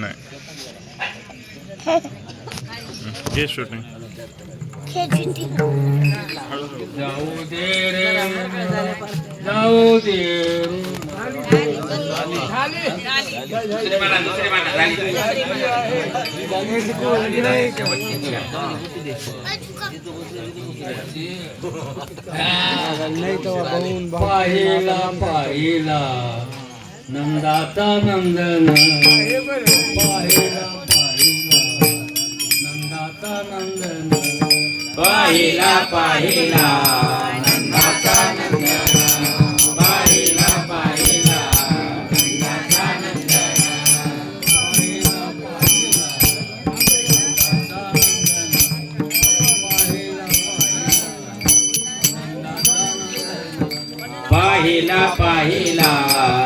नाही. घे शूटिंग जाऊ दे पाहिला पाहिला. नंदाता नंदन पाहिला नंदाता नंदन पाहिला. नंदाता नंदन पाहिला पाहिला. नंदाता नंदन पाहिला पाहिला. नंदाता पाहिला पाहिला.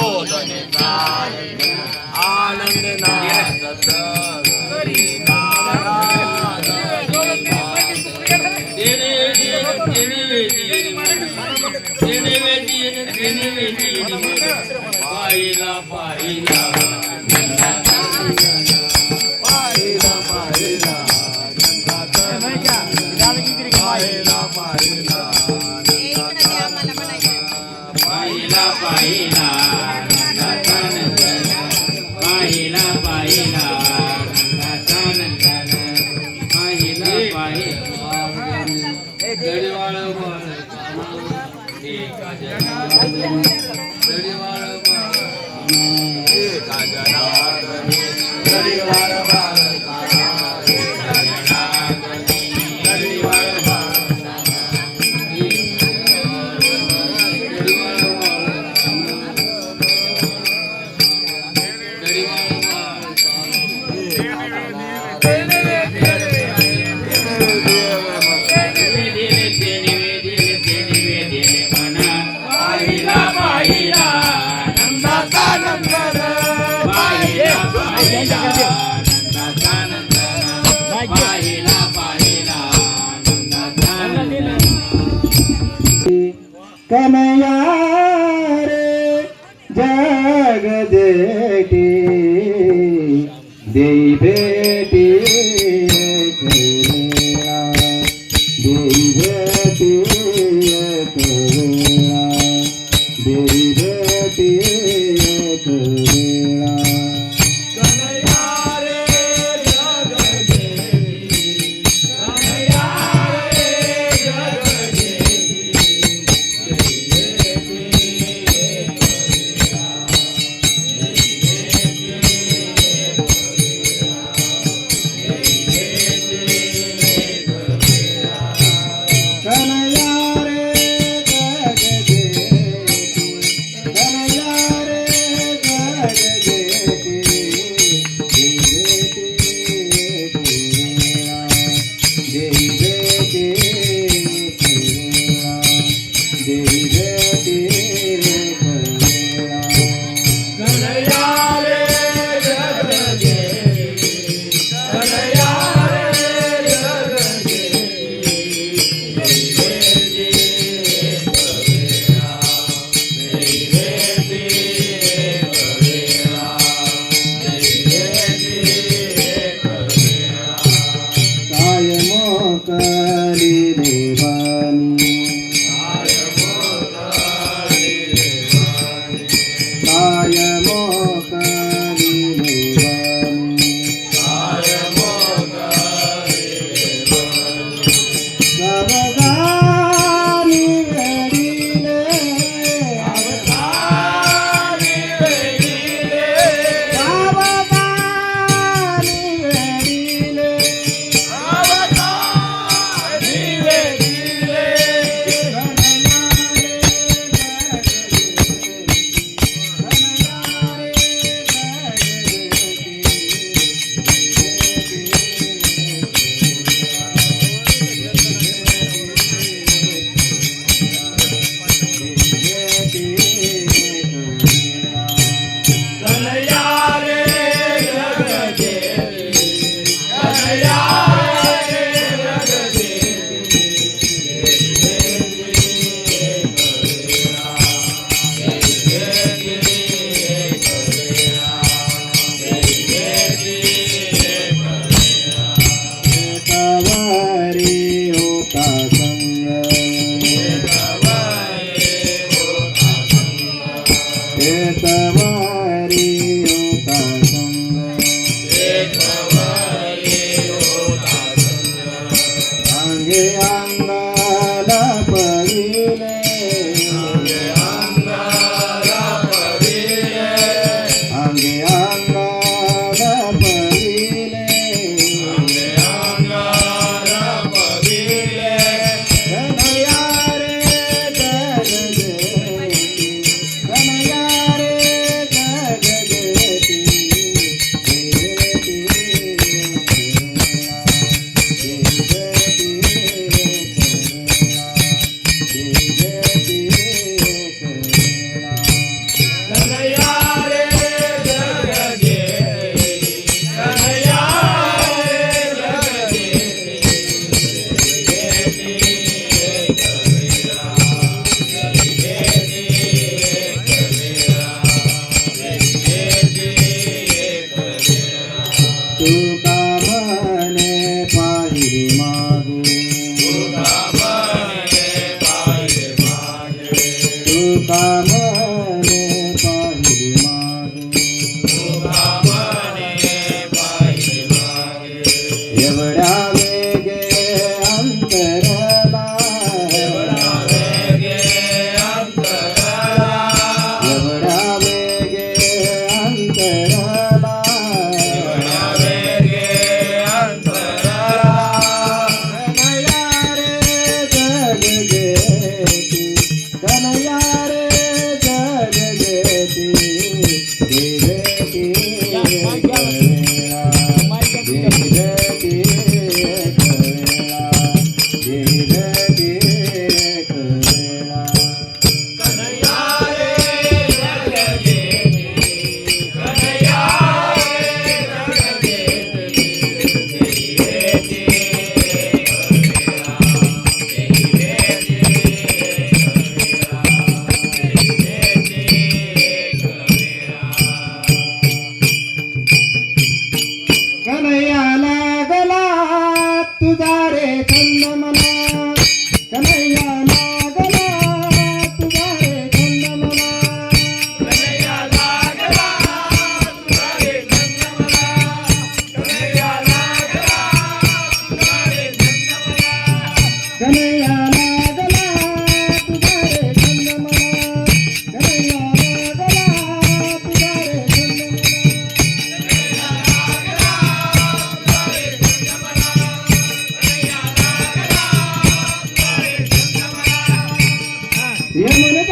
बोधन आनंद नाचत पाहिला पाहिला Bahia. Yeah. గదేటి దేయి భేటి Yeah. I am.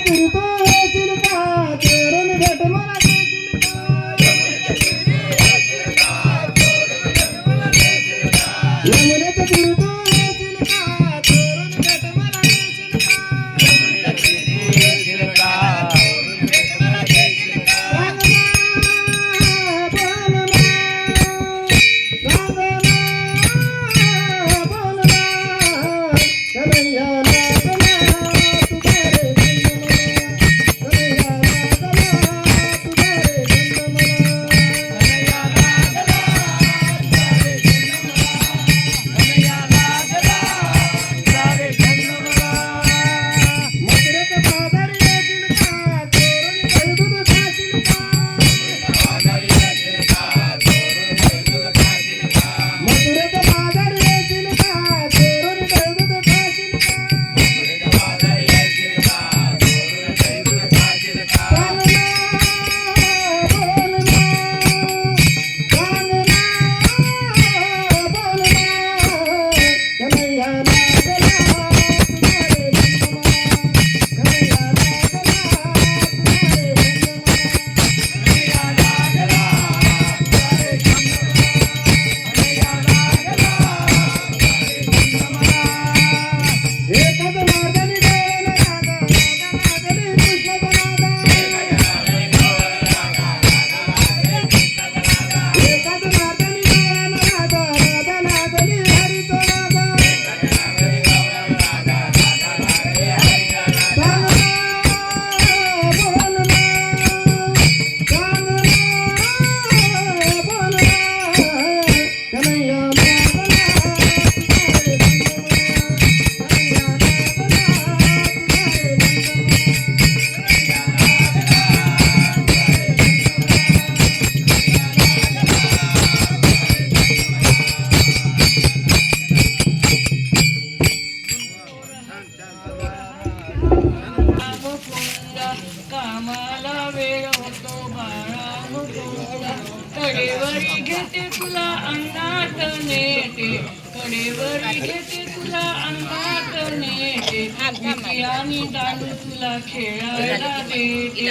ದುರುಪ घेते तुला अंगात नेते. आणि दारू तुला खेळायला देते.